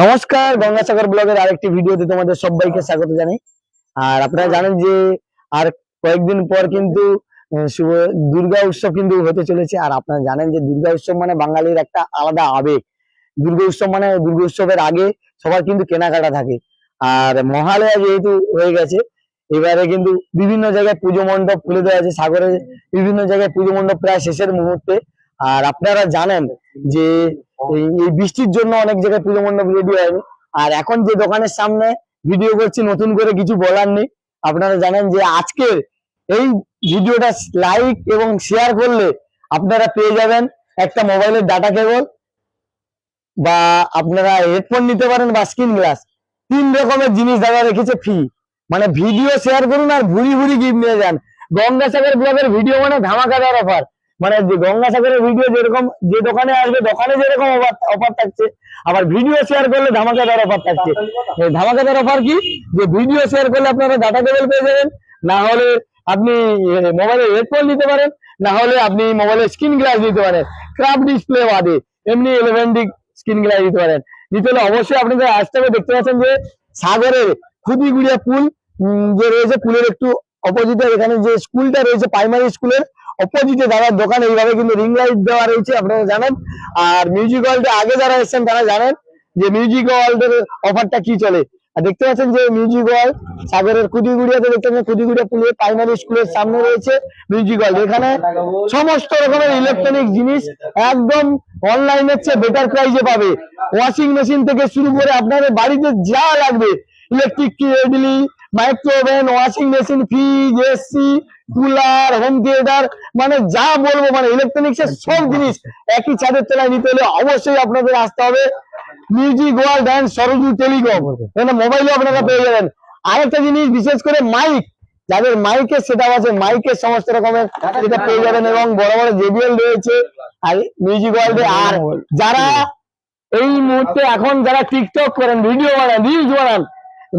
নমস্কার গঙ্গাসাগর ব্লগের আরেকটি ভিডিওতে তোমাদের সবাইকে স্বাগত জানাই। আর আপনারা জানেন যে আর কয়েকদিন পর কিন্তু শুভ দুর্গা উৎসব কিন্তু হতে চলেছে। আর আপনারা জানেন যে দুর্গা উৎসব মানে বাঙালির একটা আলাদা আবেগ। দুর্গা উৎসব মানে দুর্গা উৎসবের আগে সবার কিন্তু কেনাকাটা থাকে। আর মহালয়া যেহেতু হয়ে গেছে এবারে কিন্তু বিভিন্ন জায়গায় পুজো মণ্ডপ খুলে দেওয়া আছে। সাগরে বিভিন্ন জায়গায় পুজো মণ্ডপ প্রায় শেষের মুহূর্তে। আর আপনারা জানেন যে এই বৃষ্টির জন্য অনেক জায়গায় পুজো মণ্ডপ রেডি হয়নি। আর এখন যে দোকানের সামনে ভিডিও করছি নতুন করে কিছু বলার নেই। আপনারা জানেন যে আজকের এই ভিডিওটা লাইক এবং শেয়ার করলে আপনারা পেয়ে যাবেন একটা মোবাইলের ডাটা কেবল বা আপনারা হেডফোন নিতে পারেন বা স্ক্রিন গ্লাস তিন রকমের জিনিস দাদা রেখেছে ফ্রি মানে ভিডিও শেয়ার করুন আর ভুড়ি ভুড়ি গিফট নিয়ে যান। গঙ্গাসাগর ব্লগের ভিডিও মানে ধামাকাদার অফার মানে যে গঙ্গাসাগরের ভিডিও যেরকম যে দোকানে আসবে দোকানে যেরকম অফার থাকছে আবার ভিডিও শেয়ার করলে ধামাকাদার অফার থাকছে। ধামাকাদার অফার কি? যে ভিডিও শেয়ার করলে আপনারা ডাটা কেবল পেয়ে যাবেন না হলে আপনি মোবাইলে হেডফোন নিতে পারেন না হলে আপনি মোবাইলে স্ক্রিন গ্লাস নিতে পারেন। ক্রাফট ডিসপ্লে বাদে এমনি ইলেভেন ডিক স্ক্রিন গ্লাস দিতে পারেন। নিতে হলে অবশ্যই আপনাদের আসতে হবে দেখতে পাচ্ছেন যে সাগরের খুদিগুড়িয়া পুল উম, যে রয়েছে পুলের একটু অপোজিটে এখানে যে স্কুলটা রয়েছে প্রাইমারি স্কুলের অপোজিটে দাদার দোকান, এইভাবে কিন্তু রিং লাইট দেওয়া রয়েছে, আপনারা জানেন। আর মিউজিক ওয়ার্ল্ডে আগে যারা এসেছেন, তারা জানেন যে মিউজিক ওয়ার্ল্ডের অফারটা কি চলে। আর দেখতে পাচ্ছেন যে মিউজিক ওয়ার্ল্ড সাগরের কুদিগুড়িয়াতে, দেখতে পাচ্ছেন কুদিগুড়িয়া পুলের প্রাইমারি স্কুলের সামনে রয়েছে মিউজিক ওয়ার্ল্ড এখানে সমস্ত রকমের ইলেকট্রনিক জিনিস একদম অনলাইনের চেয়ে বেটার প্রাইসে পাবে। ওয়াশিং মেশিন থেকে শুরু করে আপনাদের বাড়িতে যা লাগবে। Electric kettle micro oven washing machine fridge AC cooler home theatre মানে যা বলব মানে ইলেকট্রনিক্স এর সব জিনিস একই ছাদের তলায় নিতে হলে অবশ্যই আপনাদের আসতে হবে। Music world and Sarju telecom এখানে মোবাইলও আপনারা পেয়ে যাবেন। আরেকটা জিনিস বিশেষ করে মাইক যাদের মাইকের সেট আছে মাইকের সমস্ত রকমের যেটা পেয়ে যাবেন এবং বড় বড় জেবিএল রয়েছে আর মিউজিক ওয়ার্ল্ডে আর যারা এই মুহূর্তে এখন যারা টিকটক করেন ভিডিও বানান রিলস বানান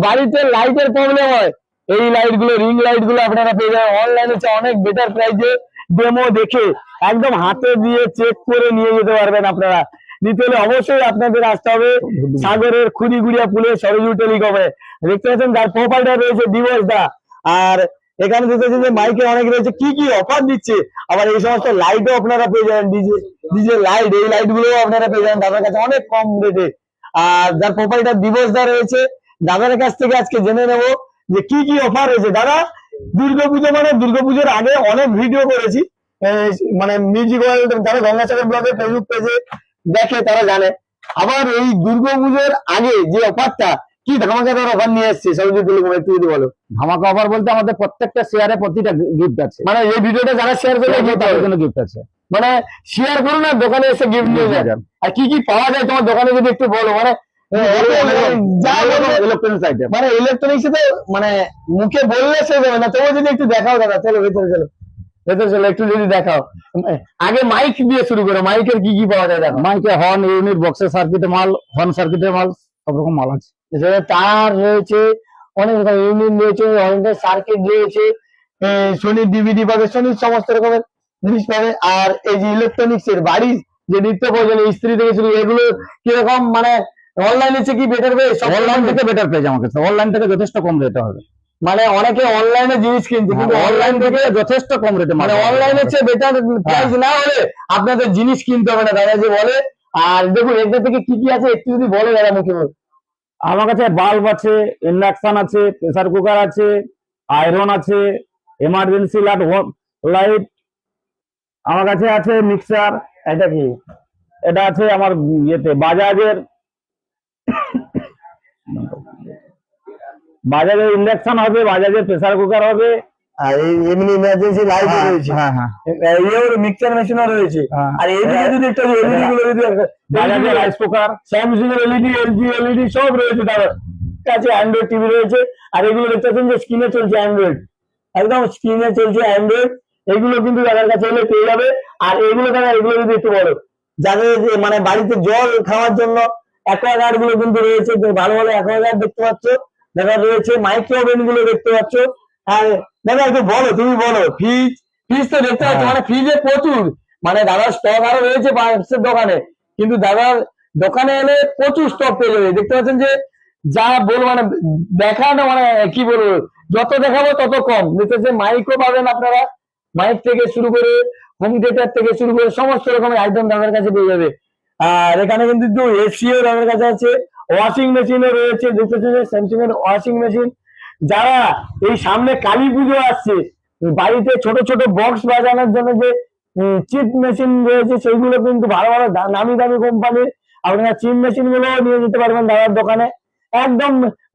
বাড়িতে লাইটের প্রবলেম হয় এই লাইটগুলো রিং লাইটগুলো আপনারা পেয়ে যাবেন। অনলাইনে অনেক বেটার প্রাইসে ডেমো দেখে একদম হাতে দিয়ে চেক করে নিয়ে যেতে পারবেন আপনারা। নিতে হলে অবশ্যই আপনাদের আসতে হবে সাগরের খুদিগুড়িয়া পুলে সরজু টেলিকমে। দেখতে পাচ্ছেন যার প্রোফাইলটা রয়েছে দিবস দা। আর এখানে দেখতে যে মাইকে অনেক রয়েছে, কি কি অফার দিচ্ছে? আবার এই সমস্ত লাইটও আপনারা পেয়ে যাবেন ডিজে ডিজে লাইট এই লাইটগুলো আপনারা পেয়ে যাবেন। দাদার কাছে অনেক কম রেটে আর যার প্রোফাইলটা দিবস দা রয়েছে, দাদার কাছ থেকে আজকে জেনে নেব। যে কি কি অফার রয়েছে দাদা দুর্গাপুজো মানে দুর্গাপুজোর আগে অনেক ভিডিও করেছি। মানে মিউজিক ওয়ার্ল্ড যারা গঙ্গাসাগর ব্লগের ফেসবুক পেজে দেখে তারা জানে। আবার এই দুর্গাপুজোর আগে যে অফারটা কি ধামাকাদার অফার নিয়ে এসছে? সরস্বতী টেলিকম একটু যদি বলো। ধামাকা অফার বলতে আমাদের প্রত্যেকটা শেয়ারে প্রতিটা গিফট আছে। মানে এই ভিডিওটা যারা শেয়ার করবে তাদের জন্য গিফট আছে। মানে শেয়ার করুন আর দোকানে এসে গিফট নিয়ে যান আর কি কি পাওয়া যায় তোমার দোকানে যদি একটু বলো মানে যা বলবে ইলেকট্রনিক্স মানে ইলেকট্রনিক্স তো মানে মুখে বললে না যদি একটু দেখাও দাদা চলো ভেতরে চলো। ভেতরে চলো একটু যদি দেখাও। আগে মাইক দিয়ে শুরু করো মাইকের কি কি পাওয়া যায় দেখো। মাইকে হর্ন ইউনিট বক্সের সার্কিটের মাল হর্ন সার্কিটের মাল সব রকম মাল আছে। এছাড়া তার রয়েছে অনেক রকম ইউনিট রয়েছে অনেক সার্কিট রয়েছে সোনির ডিভিডি পাবে সোনির সমস্ত রকমের জিনিস পাবে। আর এই যে ইলেকট্রনিক্স এর বাড়ির যে নিত্য প্রয়োজনীয় ইস্ত্রি থেকে শুরু এগুলো কীরকম মানে অনলাইনে কি বেটার পেয়ে অনলাইন থেকে বেটার পেজ আমার কাছে অনলাইন থেকে যথেষ্ট কম রেটে হবে। মানে অনেকে অনলাইনে জিনিস কিনছে কিন্তু অনলাইন অনলাইন থেকে যথেষ্ট কম রেটে মানে অনলাইনের চেয়ে বেটার প্রাইস না হলে আপনাদের জিনিস কিনতে হবে না দাদা যে বলে। আর দেখুন এদের থেকে কি কি আছে একটু যদি বলে দাদা মুখে। আমার কাছে বাল্ব আছে ইন্ডাকশন আছে প্রেসার কুকার আছে আয়রন আছে এমার্জেন্সি লাইট লাইট আমার কাছে আছে মিক্সার এটা কি? এটা আছে আমার ইয়েতে বাজাজের বাজাজের ইন্ডাকশন হবে বাজাজের প্রেসার কুকার হবে। আর এই এমনি ইমার্জেন্সি লাইট রয়েছে। হ্যাঁ হ্যাঁ। ইয়ের মিক্সার মেশিনও রয়েছে। হ্যাঁ। আর এদিকে যদি একটু এলইডি গুলো যদি বাজাজের রাইস কুকার স্যামসাং এর এলইডি এলজি এলইডি সব রয়েছে তার কাছে। অ্যান্ড্রয়েড টিভি রয়েছে। আর এগুলো দেখতে পাচ্ছেন যে স্ক্রিনে চলছে অ্যান্ড্রয়েড একদম স্ক্রিনে চলছে অ্যান্ড্রয়েড এগুলো কিন্তু দাদার কাছে এলে পেয়ে যাবে। আর এগুলো দাদা এগুলো যদি একটু বড় যাদের যে মানে বাড়িতে জল খাওয়ার জন্য অ্যাকোয়াগার্ডগুলো কিন্তু রয়েছে। ভালো ভালো অ্যাকোয়াগার্ড দেখতে পাচ্ছ। দাদা রয়েছে মাইক্রো ওভেনগুলো দেখতে পাচ্ছ। আর দাদা একটু বলো তুমি বলো ফ্রিজ ফ্রিজ তো দেখতে পাচ্ছ হ্যাঁ। মানে ফ্রিজে প্রচুর মানে দাদার স্টক আরও রয়েছে পাঁচশোর দোকানে কিন্তু দাদার দোকানে এলে প্রচুর স্টক পেয়ে যাবে। দেখতে পাচ্ছেন যে যা বলব মানে দেখানো মানে কি বলব যত দেখাবো তত কম। দেখতে পাচ্ছেন মাইকও পাবেন আপনারা মাইক থেকে শুরু করে হোম থিয়েটার থেকে শুরু করে সমস্ত রকমের আইটেম দামের কাছে পেয়ে যাবে। আর এখানে কিন্তু এসিও দামের কাছে আছে ওয়াশিং মেশিনও রয়েছে, দেখতে পাচ্ছেন স্যামসাং এর ওয়াশিং মেশিন যারা এই সামনে কালী পুজো আসছে বাড়িতে ছোট ছোট বক্স বাজানোর জন্য যে চিপ মেশিন রয়েছে, সেইগুলো কিন্তু ভালো ভালো নামি দামি কোম্পানির আপনারা চিপ মেশিনগুলো নিয়ে যেতে পারবেন দাদার দোকানে। একদম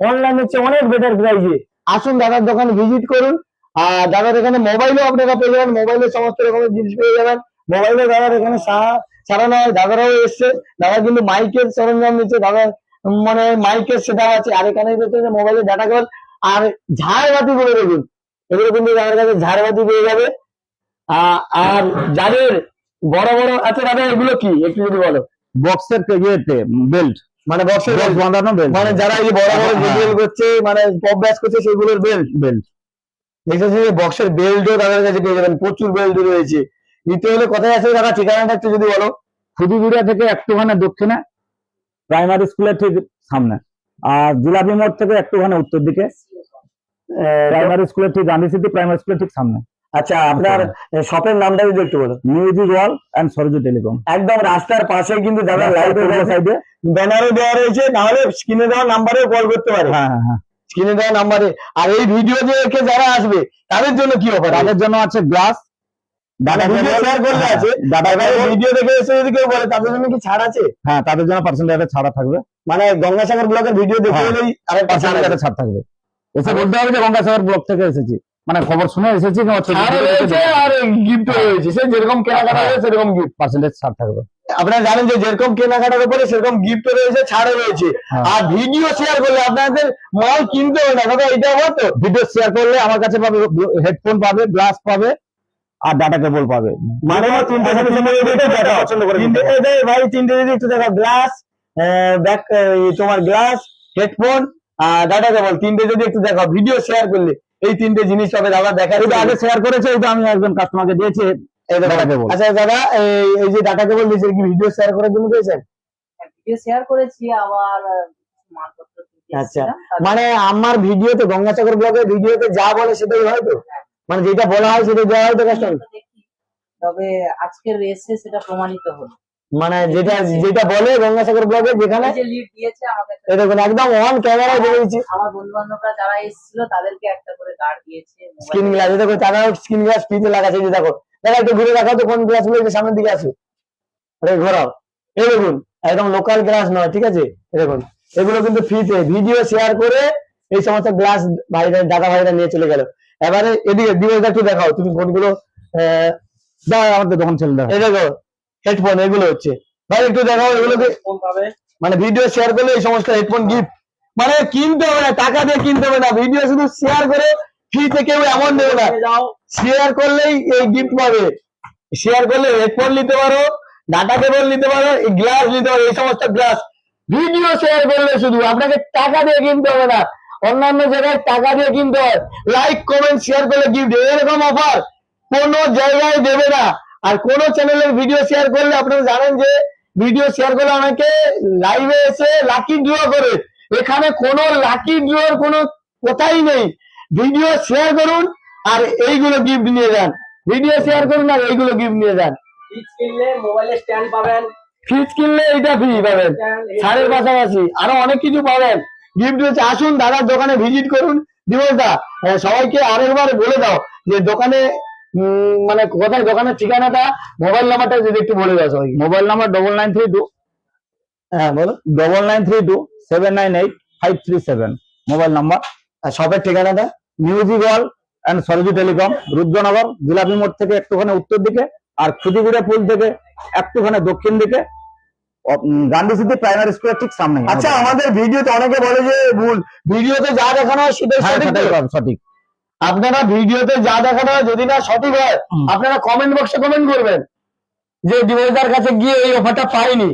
অনলাইন হচ্ছে অনেক বেটার প্রাইসে আসুন দাদার দোকানে ভিজিট করুন। আর দাদার এখানে মোবাইলও আপনারা পেয়ে যাবেন। মোবাইলের সমস্ত রকমের জিনিস পেয়ে যাবেন। মোবাইলে দাদার এখানে সা- সারানো হয়। দাদারাও এসছে। দাদা কিন্তু মাইকের সরঞ্জাম নিচ্ছে। দাদার মানে মাইকের সেটা আছে আর এখানে দেখতে মোবাইলের ডাটা কেবল আর ঝাড়বাতি বলে দেখুন। এগুলো কিন্তু দাদার কাছে ঝাড়বাতি পেয়ে যাবে। আর যাদের বড় বড় আচ্ছা দাদা এগুলো কি? একটু যদি বলো। বক্সের ইয়েতে বেল্ট মানে বক্সের বক্স বাঁধানো বেল্ট মানে যারা এই বড় বড় হ্যাঁ, জেডিএল করছে মানে পপ ব্যাস করছে সেগুলোর বেল্ট বেল্ট দেখতেছি যে বক্সের বেল্টও তাদের কাছে পেয়ে যাবেন প্রচুর বেল্ট রয়েছে। নিতে হলে কোথায় আছে দাদা? ঠিকানাটা একটু যদি বলো। খুদিগুড়িয়া থেকে একটুখানি দক্ষিণে। প্রাইমারি স্কুলের ঠিক সামনে। আর জিলাপি মোড় থেকে একটুখানি উত্তর দিকে। প্রাইমারি স্কুলের ঠিক গান্ধী সিটি প্রাইমারি স্কুলের ঠিক সামনে। আচ্ছা আপনার শপের নামটা যদি একটু বলো music world and Sarju telecom. একদম রাস্তার পাশে কিন্তু দাদা লাইট সাইডে ব্যানারও দেওয়া রয়েছে নাহলে স্ক্রিনে দেওয়া নাম্বারেও কল করতে পারে। হ্যাঁ হ্যাঁ হ্যাঁ। স্ক্রিনে দেওয়া নাম্বারে। আর এই ভিডিও দেখে যারা আসবে তাদের জন্য কি অফার তাদের জন্য আছে গ্লাস দাদা ভিডিও শেয়ার করলে আছে? ডাটা ভিডিও দেখে এসে যদি কেউ বলে তাদের জন্য কি ছাড় আছে? হ্যাঁ তাদের জন্য পার্সেন্টেজ ছাড়া থাকবে। মানে গঙ্গাসাগর ব্লগের ভিডিও দেখে হ্যাঁ। এলেই আরেকটা ছাড় আছে। ছাড় থাকবে। এসে বলতে হবে যে গঙ্গাসাগর ব্লক থেকে এসেছি। মানে খবর শুনে এসেছি ছাড় আর গিফট রয়েছে। সে যেরকম কেনাকাটা হবে সেরকম গিফট পার্সেন্টেজ ছাড় থাকবে। আপনারা জানেন যে যেরকম কেনাকাটার উপরে সেরকম গিফট রয়েছে ছাড়ও রয়েছে। হ্যাঁ। আর ভিডিও শেয়ার করলে আপনাদের মাল কিনতে হবে না। দাদা এটা আমার তো। ভিডিও শেয়ার করলে আমার কাছে পাবে হেডফোন পাবে গ্লাস পাবে। আর ডাটা কেবল পাবে। মানে যদি ভাই তিনটে যদি একটু দেখো গ্লাস ব্যাক তোমার গ্লাস হেডফোন আর ডাটা কেবল তিনটে যদি একটু দেখো ভিডিও শেয়ার করলে এই তিনটে জিনিস হবে দাদা দেখা এটা আগে শেয়ার করেছে এটা আমি একজন কাস্টমারকে দিয়েছি। আচ্ছা দাদা এই এই যে ডাটা কেবল দিয়েছে কি ভিডিও শেয়ার করার জন্য দিয়েছেন? ভিডিও শেয়ার করেছি কিনতে আচ্ছা। মানে আমার ভিডিওতে গঙ্গাসাগর ব্লগের ভিডিওতে যা বলে সেটাই হয় তো? মানে যেটা বলা হয় সেটা দেওয়া হয় তো কাস্টমার তবে আজকের রেসে সেটা প্রমাণিত হলো। মানে যেটা যেটা বলে গঙ্গাসাগর ব্লগে যেখানে যে লিড দিয়েছে একটা- দেখুন একদম অন ক্যামেরায় বলেছি আমার বন্ধু বান্ধবরা যারা এসেছিল তাদেরকে একটা করে কার্ড দিয়েছে। স্ক্রিন গ্লাস দেখো তারাও স্ক্রিন গ্লাস ফ্রিতে লাগাচ্ছে এই যে দেখো। দেখো একটু ঘুরে দেখাও তো কোন গ্লাসগুলো সামনের দিকে আছে। আরে ঘোরাও। এই দেখুন একদম লোকাল গ্লাস নয় ঠিক আছে? দেখুন এগুলো কিন্তু ফ্রিতে ভিডিও শেয়ার করে এই সমস্ত গ্লাস ভাইরা দাদা ভাইরা নিয়ে চলে গেল। এবারে এদিকে দিবস একটু দেখাও তুমি কোনগুলো দাও আমাদের দোকান ছেলে দাও। এই দেখো হেডফোন এগুলো হচ্ছে। ভাই একটু দেখাও পাবে। মানে ভিডিও শেয়ার করলে এই সমস্ত হেডফোন গিফট মানে কিনতে হবে না টাকা দিয়ে কিনতে হবে না। ভিডিও শুধু শেয়ার করে ফ্রিতে কেউ এমন দেবে না। শেয়ার করলেই এই গিফট পাবে। শেয়ার করলে হেডফোন নিতে পারো ডাটা কেবল নিতে পারো এই গ্লাস নিতে পারো এই সমস্ত গ্লাস ভিডিও শেয়ার করলে শুধু আপনাকে টাকা দিয়ে কিনতে হবে না। অন্যান্য জায়গায় টাকা দিয়ে কিনতে হয়। লাইক কমেন্ট শেয়ার করলে গিফট এরকম অফার কোনো জায়গায় দেবে না। আর কোন চ্যানেলের ভিডিও শেয়ার করলে আপনারা জানেন যে ভিডিও শেয়ার করলে অনেকে লাইভে এসে লাকি ড্র করে। এখানে কোনো লাকি ড্রর কোনো কথাই নেই। ভিডিও শেয়ার করুন আর এইগুলো গিফট নিয়ে যান। ভিডিও শেয়ার করুন আর এইগুলো গিফট নিয়ে যান। ফ্রিজ কিনলে মোবাইলের স্ট্যান্ড পাবেন। ফ্রিজ কিনলে এইটা ফ্রি পাবেন। ছাড়ের পাশাপাশি আরও অনেক কিছু পাবেন। গিফট হচ্ছে আসুন দাদার দোকানে ভিজিট করুন। দিবস দা হ্যাঁ, সবাইকে আরেকবার বলে দাও যে দোকানে মানে কোথায় দোকানের ঠিকানাটা মোবাইল নাম্বারটা যদি একটু বলে দাও সবাইকে। Mobile number double nine three two হ্যাঁ বলো। Double nine three two seven nine eight five three seven mobile number আর শপের ঠিকানাটা মিউজিক হল অ্যান্ড সরজু টেলিকম রুদ্রনগর জিলাপি মোড় থেকে একটুখানি উত্তর দিকে আর খুদিগুড়া পুল থেকে একটুখানি দক্ষিণ দিকে। গান্ধী সিটি প্রাইমারি স্কুলের ঠিক সামনে আচ্ছা আমাদের ভিডিওতে অনেকে বলে যে ভুল। ভিডিওতে যা দেখানো হয় সেটাই হ্যাঁ, সঠিক আপনারা ভিডিওতে যা দেখানো হয় যদি না সঠিক হয় আপনারা কমেন্ট বক্সে কমেন্ট করবেন যে দিবসদার কাছে গিয়ে এই অফারটা পাইনি।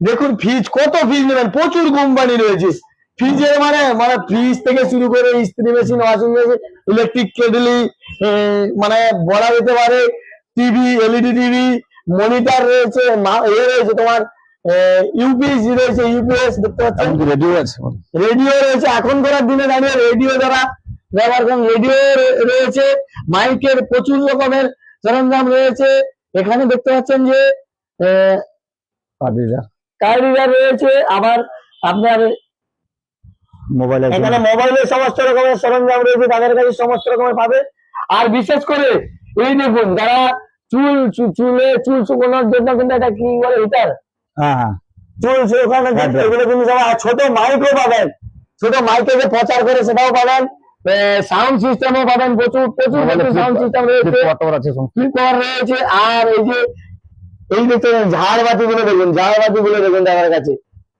দেখুন ফ্রিজ কত ফ্রিজ নেবেন? প্রচুর কোম্পানি রয়েছে। ফ্রিজের মানে মানে ফ্রিজ থেকে শুরু করে ইস্ত্রি machine washing machine electric kettle মানে বলা যেতে পারে টিভি এলইডি টিভি মনিটর রয়েছে মা- এ রয়েছে তোমার ইউপিএস রয়েছে ইউপিএস দেখতে পাচ্ছেন? রেডিও আছে রেডিও রয়েছে এখনকার দিনে দাঁড়িয়ে রেডিও দ্বারা ব্যবহার করেন রেডিও রয়েছে মাইকের প্রচুর রকমের সরঞ্জাম রয়েছে। এখানে দেখতে পাচ্ছেন যে কার্ডিজার রয়েছে আবার আপনার মোবাইল এখানে মোবাইলের সমস্ত রকমের সরঞ্জাম রয়েছে তাদের কাছে সমস্ত রকমের পাবে। আর বিশেষ করে এই দেখুন যারা চুল চুলে চুল শুকোনোর জন্য কিন্তু এটা কি বলে হিটার হ্যাঁ। হ্যাঁ জন্য একদম। এগুলো কিন্তু ছোট মাইকও পাবেন। ছোট মাইকে যে প্রচার করে সেটাও পাবেন। সাউন্ড সিস্টেমও পাবেন প্রচুর প্রচুর সাউন্ড সিস্টেম রয়েছে। রয়েছে। আর এই যে এই দেখতে ঝাড়বাতি গুলো দেখুন ঝাড়বাতি গুলো দেখুন তাদের কাছে।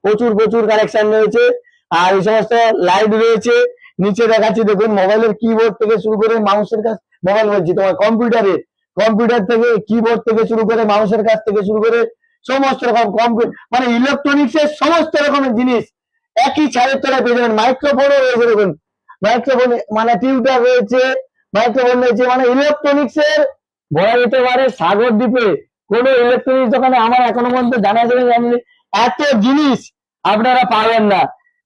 প্রচুর প্রচুর কানেকশন রয়েছে। আর এই সমস্ত লাইট রয়েছে। নিচে দেখাচ্ছি দেখুন মোবাইলের কিবোর্ড থেকে শুরু করে মাউসের কাছ মোবাইল বলছি তোমার কম্পিউটারে কম্পিউটার থেকে কিবোর্ড থেকে শুরু করে মাউসের কাছ থেকে শুরু করে সমস্ত রকম কম্পিউটার মানে ইলেকট্রনিক্স এর সমস্ত রকমের জিনিস একই ছাদের তলায় পেয়ে যাবেন। মাইক্রোফোনও রয়েছে দেখুন। মাইক্রোফোন মানে টিউটার রয়েছে মাইক্রোফোন রয়েছে মানে ইলেকট্রনিক্স এর বলা যেতে পারে সাগর দ্বীপে কোন ইলেকট্রনিক্স দোকানে আমার এখনও পর্যন্ত জানা যাবে জানি এত জিনিস আপনারা পাবেন না।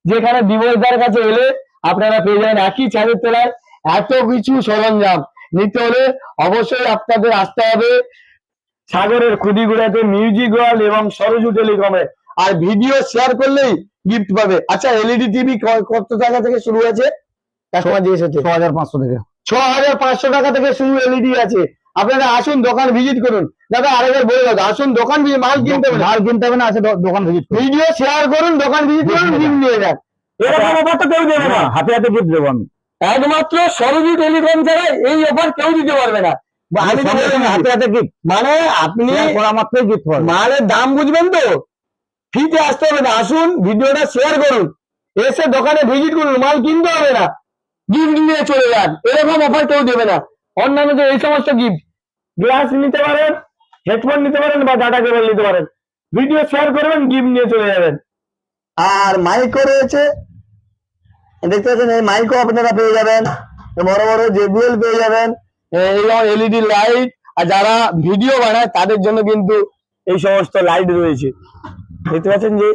যেখানে দিবসদার কাছে এলে আপনারা পেয়ে যাবেন একই ছাদের তলায় এত কিছু সরঞ্জাম। নিতে হলে অবশ্যই আপনাদের আসতে হবে। সাগরের খুদিগুড়াতে মিউজিক ওয়ার্ল্ড এবং সরজু টেলিকমে। আর ভিডিও শেয়ার করলেই গিফট পাবে। আচ্ছা এলইডি টিভি কত টাকা থেকে শুরু আছে? কাস্টমার জিজ্ঞেস হচ্ছে ছ হাজার পাঁচশো থেকে। ছ হাজার পাঁচশো টাকা থেকে শুরু এলইডি আছে। আপনারা আসুন দোকান ভিজিট করুন। দাদা আরেকবার বলে দাও আসুন দোকান মাল কিনতে হবে না। মাল কিনতে হবে না আছে দোকান ভিজিট ভিডিও শেয়ার করুন দোকান ভিজিট করুন নিয়ে যান এরকম অফার তো কেউ দেবে না। হাতে হাতে গিফট দেবো আমি। একমাত্র সরজু টেলিকম ছাড়া এই অফার কেউ দিতে পারবে না। হাতে হাতে গিফট মানে আপনি করা মাত্রই গিফট মালের দাম বুঝবেন তো? ফ্রিতে আসতে হবে না। আসুন ভিডিওটা শেয়ার করুন। এসে দোকানে ভিজিট করুন। মাল কিনতে হবে না। গিফট নিয়ে চলে যান। এরকম অফার কেউ দেবে না। অন্যান্য যে এই সমস্ত গিফট গ্লাস নিতে পারেন হেডফোন নিতে পারেন বা ডাটা কেবল নিতে পারেন। ভিডিও শেয়ার করবেন গিফট নিয়ে চলে যাবেন। আর মাইকও রয়েছে। দেখতে পাচ্ছেন এই মাইকও আপনারা পেয়ে যাবেন। বড় বড় জেবিএল পেয়ে যাবেন। এলইডি লাইট আর যারা ভিডিও বানায় তাদের জন্য কিন্তু এই সমস্ত লাইট রয়েছে। দেখতে পাচ্ছেন যে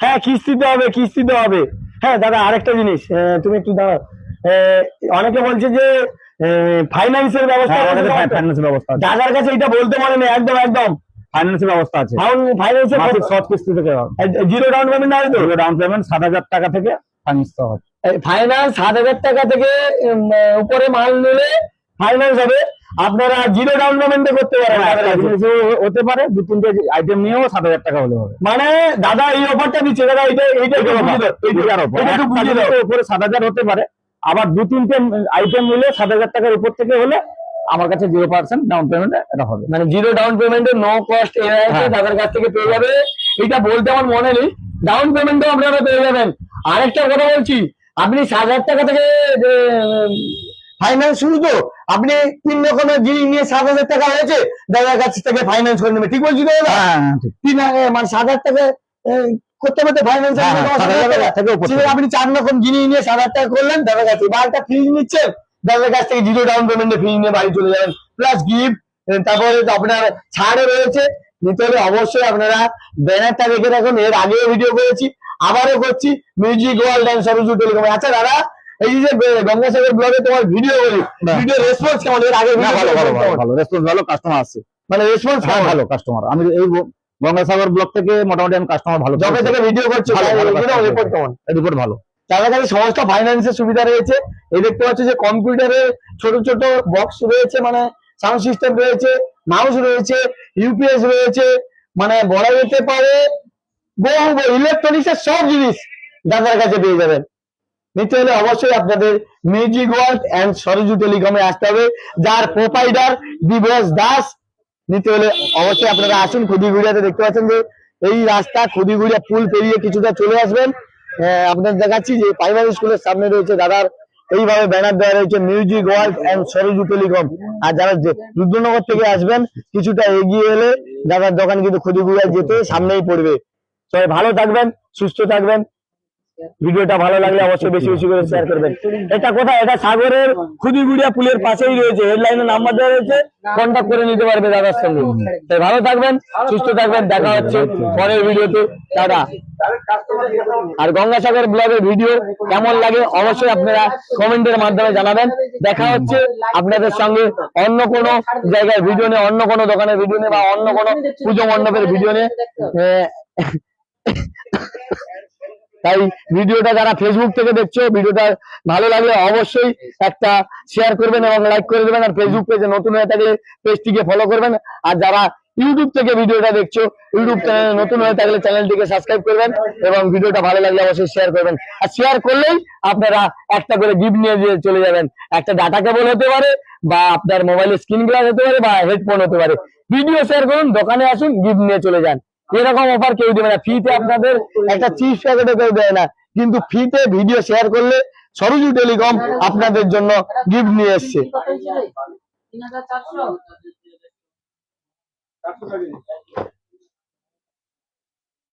হ্যাঁ কিস্তিতে হবে কিস্তিতে হবে। হ্যাঁ দাদা আরেকটা জিনিস তুমি একটু দাঁড়াও। অনেকে বলছে যে ফাইন্যান্সের ব্যবস্থা হ্যাঁ? ফাইন্যান্সের ব্যবস্থা আছে। দাদার কাছে এটা বলতে পারে না একদম একদম। ফাইন্যান্সের ব্যবস্থা আছে। ফাইন্যান্সের শর্ট কিস্তি থেকে জিরো ডাউন পেমেন্ট আছে তো ডাউন পেমেন্ট সাত হাজার টাকা থেকে ফাইন্যান্স হবে। ফাইন্যান্স সাত হাজার টাকা থেকে উপরে মাল নিলে ফাইন্যান্স হবে আপনারা জিরো ডাউন পেমেন্টে করতে পারেন দাদার কাছে। জিনিসও হতে পারে দু তিনটে আইটেম নিয়েও সাত হাজার টাকা হলে হবে মানে দাদা এই অফারটা দিচ্ছে দাদা এইটা এইটা উপর। সাত হাজার হতে পারে আবার দু তিনটে আইটেম নিলে সাত হাজার টাকার উপর থেকে হলে আমার কাছে জিরো পার্সেন্ট ডাউন পেমেন্ট এটা হবে মানে জিরো ডাউন পেমেন্টে নো কস্ট হ্যাঁ। কাছ থেকে পেয়ে যাবে এটা বলতে আমার মনে নেই ডাউন পেমেন্টও আপনারা পেয়ে যাবেন আরেকটা কথা বলছি আপনি সাত হাজার টাকা থেকে ফাইন্যান্স শুরু তো। আপনি তিন রকমের জিনিস নিয়ে সাত হাজার টাকা হয়েছে দাদার কাছ থেকে ফাইন্যান্স করে নেবে। ঠিক বলছি দাদা? হ্যাঁ হ্যাঁ। তিন মানে সাত হাজার টাকা করতে করতে ফাইন্যান্স হ্যাঁ। আপনি চার রকম জিনিস নিয়ে সাত হাজার টাকা করলেন দাদার কাছে বা একটা ফ্রিজ নিচ্ছেন দাদার কাছ থেকে জিরো ডাউন পেমেন্টে ফ্রিজ নিয়ে বাড়ি চলে যাবেন। প্লাস গিফট তারপরে আপনার ছাড়ও রয়েছে। হলে অবশ্যই আপনারা ব্যানারটা রেখে রাখুন। এর আগেও ভিডিও করেছি আবারও করছি। Music world and Sarju telecom আচ্ছা দাদা এই যে গঙ্গাসাগর ব্লগে তোমার ভিডিও না। ভিডিও রেসপন্স কেমন? এর আগে ভালো ভালো ভালো রেসপন্স ভালো কাস্টমার আসছে মানে রেসপন্স হ্যাঁ ভালো কাস্টমার আমি এই গঙ্গাসাগর ব্লক থেকে মোটামুটি আমি কাস্টমার ভালো যবে থেকে ভিডিও করছ রিপোর্ট কেমন? রিপোর্ট ভালো। তাদের কাছে সমস্ত ফাইন্যান্সের সুবিধা রয়েছে। এই দেখতে পাচ্ছ যে কম্পিউটারের ছোট ছোট বক্স রয়েছে মানে সাউন্ড সিস্টেম রয়েছে মাউস রয়েছে ইউপিএস রয়েছে মানে বলা যেতে পারে বহু ইলেকট্রনিক্সের সব জিনিস দাদার কাছে পেয়ে যাবেন। নিতে হলে অবশ্যই আপনাদের মিউজিক ওয়ার্ল্ড অ্যান্ড সরজু টেলিকমে আসতে হবে। যার প্রোপাইডার দিবস দাস নিতে হলে অবশ্যই আপনারা আসুন খুদিগুড়িয়াতে দেখতে পাচ্ছেন যে এই রাস্তা খুদিগুড়িয়া পুল পেরিয়ে কিছুটা চলে আসবেন। আহ, আপনাদের দেখাচ্ছি যে প্রাইমারি স্কুলের সামনে রয়েছে দাদার এইভাবে ব্যানার দেওয়া রয়েছে music world and Sarju telecom আর যারা রুদ্রনগর থেকে আসবেন কিছুটা এগিয়ে এলে দাদার দোকান কিন্তু খুদিগুড়িয়া যেতে সামনেই পড়বে। সবাই ভালো থাকবেন সুস্থ থাকবেন। ভিডিওটা ভালো লাগলে অবশ্যই বেশি বেশি করে শেয়ার করবেন। এটা কোথায়? এটা সাগরের খুদিগুড়িয়া পুলের পাশেই রয়েছে। হেডলাইনের নাম্বার দেওয়া রয়েছে। কন্ট্যাক্ট করে নিতে পারবে দাদার সঙ্গে। তাই ভালো থাকবেন, সুস্থ থাকবেন, দেখা হচ্ছে পরের ভিডিওতে। টাটা। আর গঙ্গাসাগর ব্লগের ভিডিও কেমন লাগে অবশ্যই আপনারা কমেন্টের মাধ্যমে জানাবেন। দেখা হচ্ছে আপনাদের সঙ্গে অন্য কোনো জায়গায় ভিডিও নিয়ে, অন্য কোনো দোকানের ভিডিও নিয়ে বা অন্য কোনো পুজো মণ্ডপের ভিডিও নিয়ে। তাই ভিডিওটা যারা ফেসবুক থেকে দেখছ, ভিডিওটা ভালো লাগলে অবশ্যই একটা শেয়ার করবেন এবং লাইক করে দেবেন। আর ফেসবুক পেজে নতুন হয়ে থাকলে পেজটিকে ফলো করবেন। আর যারা ইউটিউব থেকে ভিডিওটা দেখছ ইউটিউব চ্যানেলে নতুন হয়ে থাকলে চ্যানেলটিকে সাবস্ক্রাইব করবেন এবং ভিডিওটা ভালো লাগলে অবশ্যই শেয়ার করবেন। আর শেয়ার করলেই আপনারা একটা করে গিফট নিয়ে দিয়ে চলে যাবেন। একটা ডাটা কেবল হতে পারে বা আপনার মোবাইলের স্ক্রিন গ্লাস হতে পারে বা হেডফোন হতে পারে। ভিডিও শেয়ার করুন, দোকানে আসুন গিফট নিয়ে চলে যান। এরকম অফার কেউ দেবে না। ফ্রিতে আপনাদের একটা চিপস প্যাকেটও কেউ দেয় না। কিন্তু ফ্রিতে ভিডিও শেয়ার করলে সরজু টেলিকম আপনাদের জন্য গিফট নিয়ে এসছে।